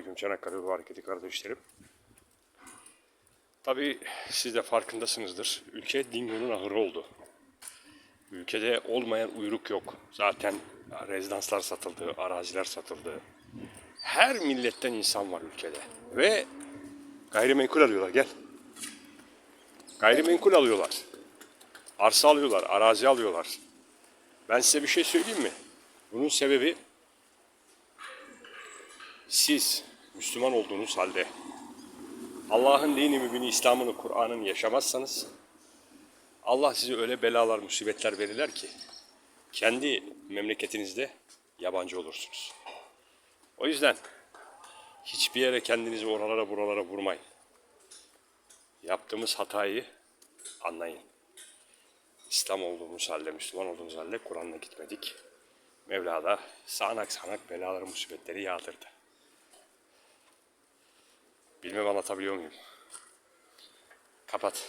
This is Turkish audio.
Selamünaleyküm Çanakkale Ruhu Hareketi kardeşlerim. Tabii siz de farkındasınızdır. Ülke dingonun ahırı oldu. Ülkede olmayan uyruk yok. Zaten rezidanslar satıldı, araziler satıldı. Her milletten insan var ülkede. Ve gayrimenkul alıyorlar gel. Gayrimenkul alıyorlar. Arsa alıyorlar, arazi alıyorlar. Ben size bir şey söyleyeyim mi? Bunun sebebi siz Müslüman olduğunuz halde Allah'ın dini mübini, İslam'ını, Kur'an'ını yaşamazsanız Allah size öyle belalar, musibetler verirler ki kendi memleketinizde yabancı olursunuz. O yüzden hiçbir yere kendinizi oralara buralara vurmayın. Yaptığımız hatayı anlayın. İslam olduğumuz halde, Müslüman olduğumuz halde Kur'an'la gitmedik. Mevla da sağanak sağanak belaları, musibetleri yağdırdı. Bilmem anlatabiliyor muyum? Kapat.